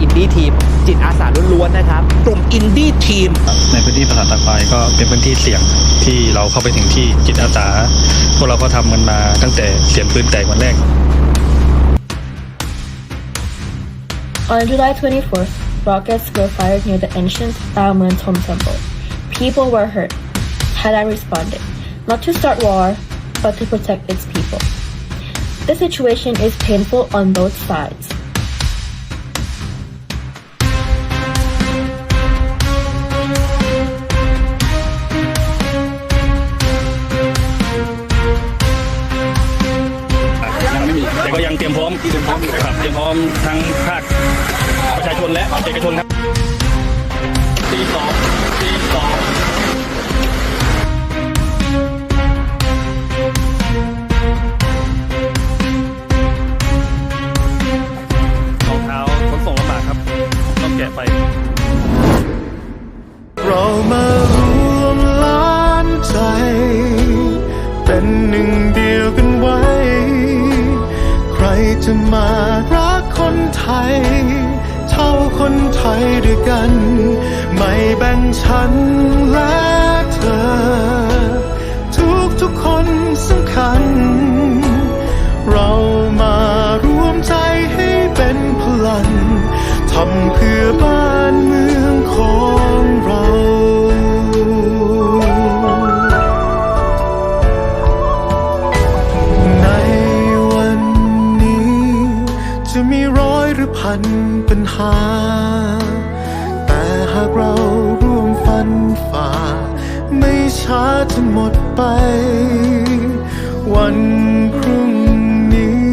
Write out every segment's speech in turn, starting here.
อินดี้ทีม จิตอาสาล้วนๆนะครับ กลุ่มอินดี้ทีม ในพื้นที่ปราสาทตากควายก็เป็นพื้นที่เสี่ยงที่เราเข้าไปถึงที่จิตอาสาพวกเราก็ทำกันมาตั้งแต่เสียงปืนแตกวันแรก On July 24th, rockets were fired near the ancient Daomen Tom Temple. People were hurt. Thailand responded, not to start war, but to protect its people. The situation is painful on both sides. นและเอกชนครับตีสองตีสองรองเท้าขนส่งลำบากครับ ต้องแกะไป เรามารวมล้านใจ เป็นหนึ่งเดียวกันไว้ ใครจะมารักคนไทย คนไทยด้วยกัน ไม่แบ่งฉันและ ช้าจะหมดไป วันพรุ่งนี้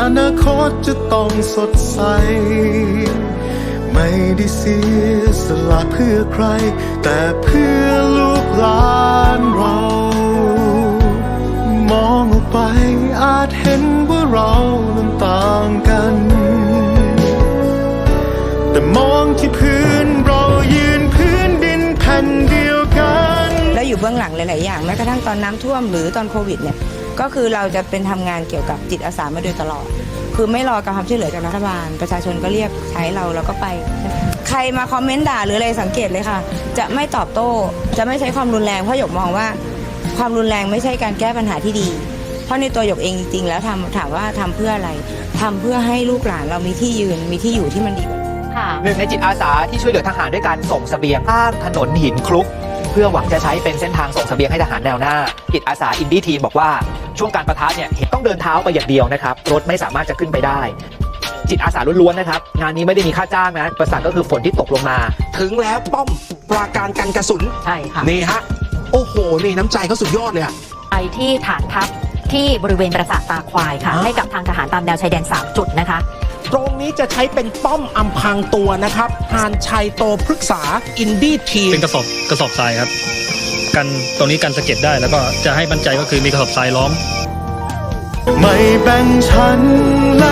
อนาคตจะต้องสดใส ไม่ได้เสียสละเพื่อใคร แต่เพื่อลูกหลาน ลังหลาย ๆ อย่างแม้กระทั่งตอนน้ำท่วมหรือตอนโควิดเนี่ยก็คือเราจะเป็นทำงานเกี่ยวกับจิตอาสามาโดยตลอด คือไม่รอการความช่วยเหลือจากรัฐบาล ประชาชนก็เรียกใช้เราเราก็ไป ใครมาคอมเมนต์ด่าหรืออะไรสังเกตเลยค่ะ จะไม่ตอบโต้จะไม่ใช้ความรุนแรงเพราะหยกมองว่า ความรุนแรงไม่ใช่การแก้ปัญหาที่ดี เพราะในตัวหยกเองจริง ๆ แล้วทำถามว่าทำเพื่ออะไรทำเพื่อให้ลูกหลานเรามีที่ยืนมีที่อยู่ที่มันดีกว่าหนึ่งในจิตอาสาที่ช่วยเหลือทหารด้วยการส่งเสบียงสร้างถนนหินคลุก เพื่อหวังจะใช้เป็นเส้นทางส่งเสบียงให้ทหารแนวหน้าจิตอาสาอินดี้ทีมบอกว่าช่วงการประทะเนี่ยเห็นต้องเดินเท้าไปอย่างเดียวนะครับรถไม่สามารถจะขึ้นไปได้ จิตอาสาล้วนๆนะครับงานนี้ไม่ได้มีค่าจ้างนะประสาทก็คือฝนที่ตกลงมา ถึงแล้วป้อมปราการกันกระสุนใช่ค่ะนี่ฮะโอ้โหนี่น้ำใจเขาสุดยอดเลยอะไปที่ฐานทัพที่บริเวณปราสาทตาควายค่ะอ่าให้กับทางทหารตามแนวชายแดน 3 จุดนะคะ ตรงนี้จะใช้เป็นป้อมอำพรางตัวนะครับหานชัยโตพฤกษาอินดี้ทีมเป็นกระสอบกระสอบทรายครับ กันตรงนี้กันสะเก็ดได้แล้วก็จะให้มั่นใจก็คือมีกระสอบทรายล้อม ไม่แบ่งฉันและ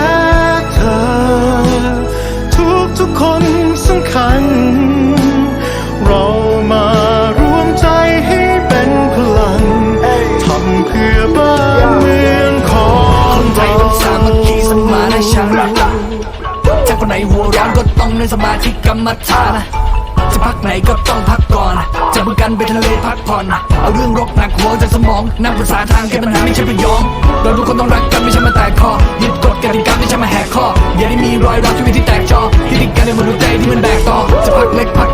ถ้าคนไหนหัวร้อนก็ต้องในสมาธิกรรมฐานจะพักไหนก็ต้องพักก่อนจะมือกันไปทะเลพักผ่อนเอาเรื่องรกหนักหัวจากสมองนั่งปรึกษาทางแก้ปัญหาไม่ใช่ไปยอมเราทุกคนต้องรักกันไม่ใช่มาแตกคอยึดกฎกติกาไม่ใช่มาแหกข้ออย่าได้มีรอยร้าวชีวิตที่แตกจอที่ติดกันในมนุษย์ใจที่มันแบกต่อจะพักเล็กพัก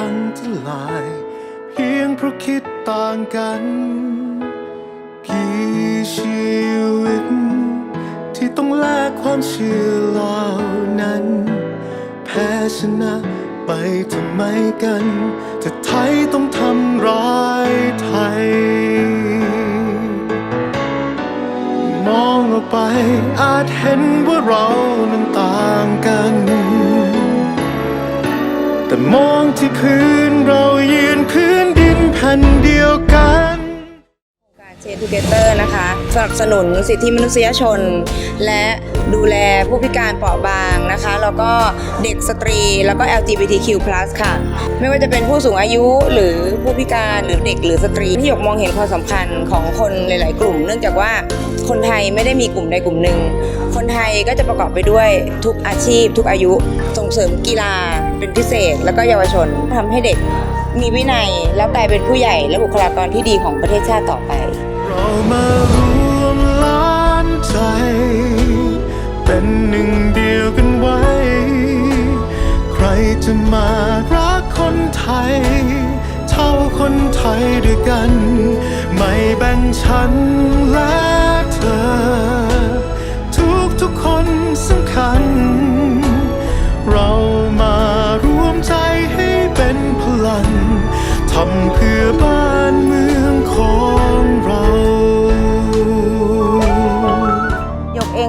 พังทลาย เพียงเพราะคิดต่างกัน กี่ชีวิต ที่ต้องแลกความเชื่อเหล่านั้น แพ้ชนะไปทำไมกันถ้าไทยต้องทำร้ายไทย มองออกไปอาจเห็นว่าเรานั้นต่างกัน แต่มองที่พื้นเรายืนพื้นดินแผ่นเดียวกัน การเชนทูเตอร์นะคะสนับสนุนสิทธิมนุษยชน และดูแลผู้พิการเปราะบางนะคะ แล้วก็เด็กสตรี แล้วก็ LGBTQ+ ค่ะ ไม่ว่าจะเป็นผู้สูงอายุหรือผู้พิการหรือเด็กหรือสตรีที่หยกมองเห็นความสำคัญของคนหลาย ๆ กลุ่ม เนื่องจากว่าคนไทยไม่ได้มีกลุ่มใดกลุ่มหนึ่ง คนไทยก็จะประกอบไปด้วยทุกอาชีพ ทุกอายุส่งเสริมกีฬาเป็นพิเศษ แล้วก็เยาวชนทำให้เด็กมีวินัยแล้วกลายเป็นผู้ใหญ่และบุคลากรที่ดีของประเทศชาติต่อไป เรามารวมล้านใจ เป็นหนึ่งเดียวกันไว้ ใครจะมารักคนไทย เท่าคนไทยด้วยกัน ไม่แบ่งฉันและเธอ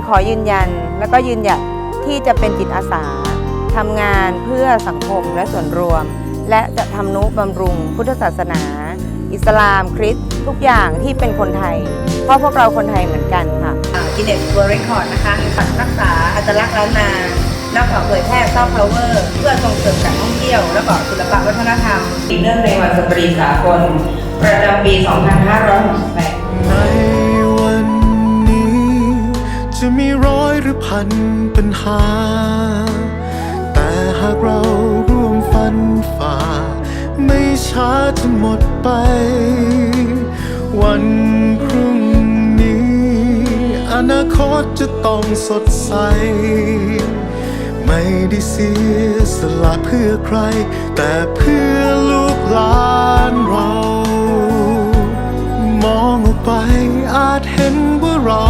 ขอยืนยันและก็ยืนหยัดที่จะเป็นจิตอาสาทำงานเพื่อสังคมและส่วนรวม และจะทำนุบำรุงพุทธศาสนา อิสลามคริสต์ทุกอย่างที่เป็นคนไทย เพราะพวกเราคนไทยเหมือนกันค่ะกินเนสเวิร์เรคคอร์ดนะคะรักษาอัตลักษณ์ล้านนาแล้วก็เผยแพร่ซอฟต์พาวเวอร์เพื่อส่งเสริมการท่องเที่ยว และก็ศิลปวัฒนธรรมเนื่องในวันสตรีสากลประจำปี 2568 จะมีร้อยหรือพันปัญหา แต่หากเราร่วมฟันฝ่า ไม่ช้าจะหมดไป วันพรุ่งนี้ อนาคตจะต้องสดใส ไม่ได้เสียสละเพื่อใคร แต่เพื่อลูกหลานเรา มองออกไปอาจเห็นว่าเรา